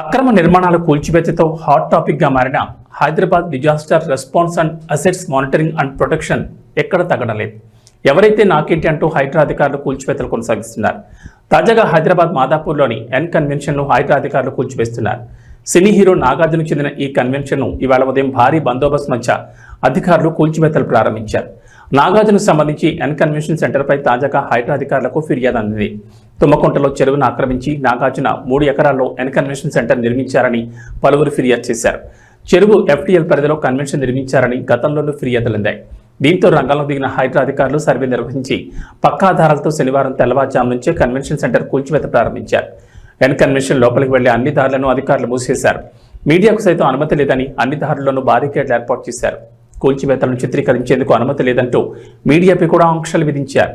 అక్రమ నిర్మాణాల కూల్చివేతతో హాట్ టాపిక్గా మారిన Hyderabad disaster response and assets monitoring and protection ఎక్కడ తగడలేదు. ఎవరైతే నాకేంటి అంటూ హైడ్రా అధికారులు కూల్చివేతలు కొనసాగిస్తున్నారు తాజాగా హైదరాబాద్ మాదాపూర్లోని ఎన్ కన్వెన్షన్ను హైడ్రా అధికారులు కూల్చివేస్తున్నారు. సినీ హీరో నాగార్జునకు చెందిన ఈ కన్వెన్షన్ను ఇవాళ ఉదయం భారీ బందోబస్తు మధ్య అధికారులు కూల్చివేతలు ప్రారంభించారు. నాగార్జునకు సంబంధించి ఎన్ కన్వెన్షన్ సెంటర్పై తాజాగా హైడ్రా అధికారులకు ఫిర్యాదు అందింది. తుమ్మకుంటలో చెరువును ఆక్రమించి నాగార్జున మూడు ఎకరాల్లో ఎన్కన్వెన్షన్ సెంటర్ నిర్మించారని పలువురు ఫిర్యాదు చేశారు. చెరువు ఎఫ్టీఎల్ పరిధిలో కన్వెన్షన్ నిర్మించారని గతంలోనూ ఫిర్యాదులందాయి దీంతో రంగంలో దిగిన హైడ్రా అధికారులు సర్వే నిర్వహించి పక్కా ఆధారాలతో శనివారం తెల్లవారుజాము నుంచే కన్వెన్షన్ సెంటర్ కూల్చివేత ప్రారంభించారు. ఎన్ కన్వెన్షన్ లోపలికి వెళ్ళే అన్ని దారులను అధికారులు మూసేశారు. మీడియాకు సైతం అనుమతి లేదని అన్ని దారుల్లోనూ బారికేడ్లు ఏర్పాటు చేశారు. కూల్చివేతలను చిత్రీకరించేందుకు అనుమతి లేదంటూ మీడియాపై కూడా ఆంక్షలు విధించారు.